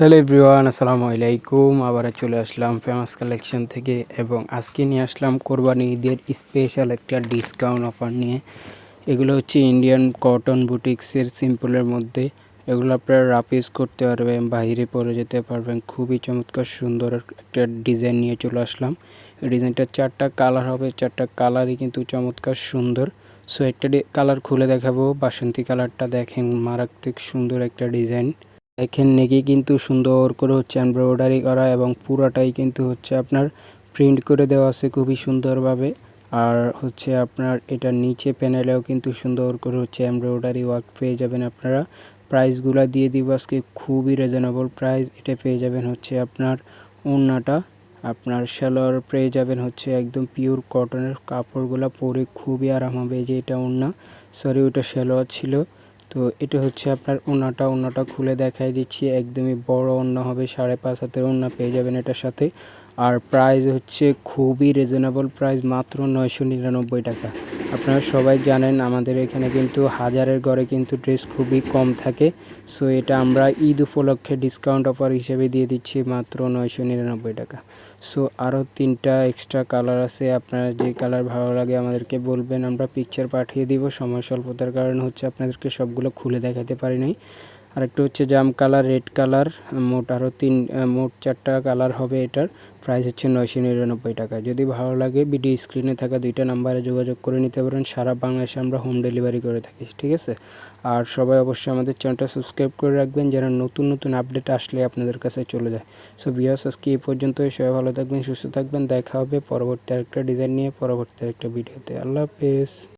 Hello everyone, আসসালামু আলাইকুম। আবার চলে আসলাম ফেমাস কালেকশন থেকে এবং আজকে নিয়ে আসলাম কোরবানি ঈদের স্পেশাল একটা ডিসকাউন্ট অফার নিয়ে। এগুলো হচ্ছে ইন্ডিয়ান কটন বুটিক্সের সিম্পলের মধ্যে। এগুলো আপনারা রাপিস করতে পারবেন বাইরে পরে যেতে পারবেন। খুবই চমৎকার, সুন্দর একটা ডিজাইন নিয়ে চলে আসলাম। এই ডিজাইনটা চারটা কালার হবে, চারটা কালারই কিন্তু চমৎকার, সুন্দর। সো একটা কালার খুলে দেখাবো, বাসন্তী কালারটা দেখেন, মারাত্মক সুন্দর একটা ডিজাইন দেখেন নেগে কিন্তু সুন্দর করে হচ্ছে এমব্রয়ডারি করা এবং পুরাটাই কিন্তু হচ্ছে আপনার প্রিন্ট করে দেওয়া আছে খুবই সুন্দরভাবে। আর হচ্ছে আপনার এটা নিচে প্যানেলেও কিন্তু সুন্দর করে হচ্ছে এমব্রয়ডারি ওয়ার্ক পেয়ে যাবেন আপনারা। প্রাইসগুলো দিয়ে দিব আজকে, খুবই রিজনেবল প্রাইস এটা পেয়ে যাবেন হচ্ছে আপনার ওড়নাটা। আপনার সেলোয়ার পেয়ে যাবেন হচ্ছে একদম পিওর কটনের কাপড়গুলো পরে খুবই আরাম হবে যে এটা ওড়না। সরি ওটা সেলোয়ার ছিল। তো এটা হচ্ছে আপনার ওনাটা ওনাটা খুলে দেখাই দিচ্ছি, একদমই বড় ওনা হবে, সাড়ে পাঁচ হাতের ওনা পেয়ে যাবেন এটার সাথে। আর প্রাইস হচ্ছে খুবই রিজনেবল প্রাইস মাত্র নয়শো নিরানব্বই টাকা। আপনারা সবাই জানেন আমাদের এখানে কিন্তু হাজারের ঘরে কিন্তু ড্রেস খুবই কম থাকে। সো এটা আমরা ঈদ উপলক্ষে ডিসকাউন্ট অফার হিসেবে দিয়ে দিচ্ছি মাত্র নয়শো নিরানব্বই টাকা। সো আরও তিনটা এক্সট্রা কালার আছে, আপনারা যে কালার ভালো লাগে আমাদেরকে বলবেন, আমরা পিকচার পাঠিয়ে দিব। সময় স্বল্পতার কারণে হচ্ছে আপনাদেরকে সবগুলো খুলে দেখাতে পারি নাই। আরেকটা হচ্ছে জাম কালার, রেড কালার, মোট আরও তিন মোট চারটা কালার হবে এটার। প্রাইস হচ্ছে নয়শো নিরানব্বই টাকা। যদি ভালো লাগে ভিডিও স্ক্রিনে থাকা দুইটা নাম্বারে যোগাযোগ করে নিতে পারেন। সারা বাংলাদেশে আমরা হোম ডেলিভারি করে থাকি, ঠিক আছে? আর সবাই অবশ্যই আমাদের চ্যানেলটা সাবস্ক্রাইব করে রাখবেন যেন নতুন নতুন আপডেট আসলে আপনাদের কাছে চলে যায়। সো বিয়াস আজকে এই পর্যন্ত সবাই ভালো থাকবেন, সুস্থ থাকবেন। দেখা হবে পরবর্তী আরেকটা ডিজাইন নিয়ে, পরবর্তী আরেকটা ভিডিওতে আল্লাহ হাফেজ।